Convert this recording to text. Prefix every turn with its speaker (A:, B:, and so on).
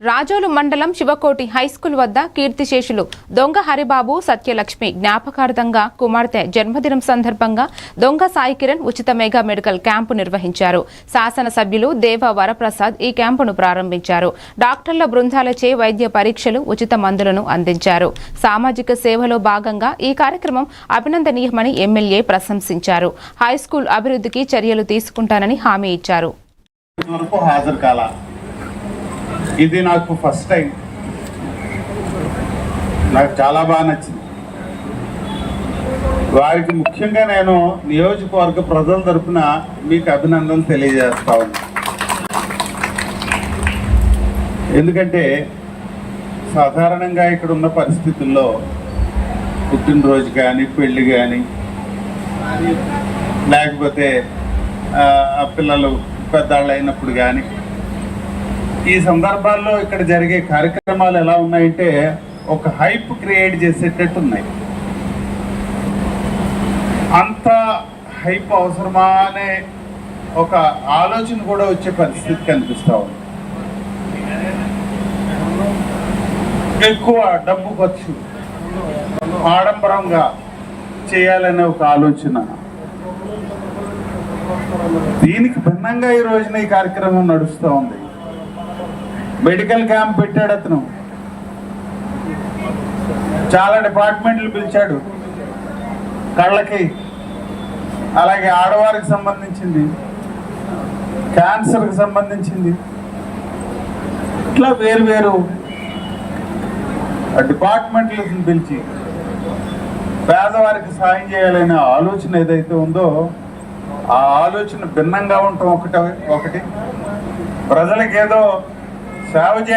A: రాజోలు మండలం శివకోటి హైస్కూల్ వద్ద కీర్తిశేషులు దొంగ హరిబాబు సత్యలక్ష్మి జ్ఞాపకార్థంగా కుమార్తె జన్మదినం సందర్భంగా దొంగ సాయి కిరణ్ ఉచిత మెగా మెడికల్ క్యాంపు నిర్వహించారు. శాసనసభ్యులు దేవ వరప్రసాద్ ఈ క్యాంపును ప్రారంభించారు. డాక్టర్ల బృందాలచే వైద్య పరీక్షలు ఉచిత మందులను అందించారు. సామాజిక సేవలో భాగంగా ఈ కార్యక్రమం అభినందనీయమని ఎమ్మెల్యే ప్రశంసించారు. హైస్కూల్ అభివృద్ధికి చర్యలు తీసుకుంటానని హామీ ఇచ్చారు.
B: వరకు హాజరు కాల. ఇది నాకు ఫస్ట్ టైం నాకు చాలా బాగా నచ్చింది. వారికి ముఖ్యంగా నేను నియోజకవర్గ ప్రజల తరఫున మీకు అభినందనలు తెలియజేస్తా ఉన్నా. ఎందుకంటే సాధారణంగా ఇక్కడ ఉన్న పరిస్థితుల్లో పుట్టినరోజు కానీ పెళ్ళి కానీ లేకపోతే పిల్లలు పెద్దవాళ్ళు అయినప్పుడు కానీ ఈ సందర్భాల్లో ఇక్కడ జరిగే కార్యక్రమాలు ఎలా ఉన్నాయంటే ఒక హైప్ క్రియేట్ చేసేటట్టు ఉన్నాయి. అంత హైప్ అవసరమా అనే ఒక ఆలోచన కూడా వచ్చే పరిస్థితి కనిపిస్తూ ఉంది. ఎక్కువ డబ్బు ఖర్చు ఆడంబరంగా చేయాలనే ఒక ఆలోచన. దీనికి భిన్నంగా ఈ రోజున ఈ కార్యక్రమం నడుస్తూ ఉంది. మెడికల్ క్యాంప్ పెట్టాడు అతను. చాలా డిపార్ట్మెంట్లు పిలిచాడు. కళ్ళకి. అలాగే ఆడవారికి సంబంధించింది. క్యాన్సర్కి సంబంధించింది. ఇట్లా వేరు వేరు డిపార్ట్మెంట్లను పిలిచి పేదవారికి సాయం చేయాలనే ఆలోచన ఏదైతే ఉందో ఆ ఆలోచన భిన్నంగా ఉండటం ఒకటి ఒకటి. ప్రజలకేదో సేవ చేయాలి.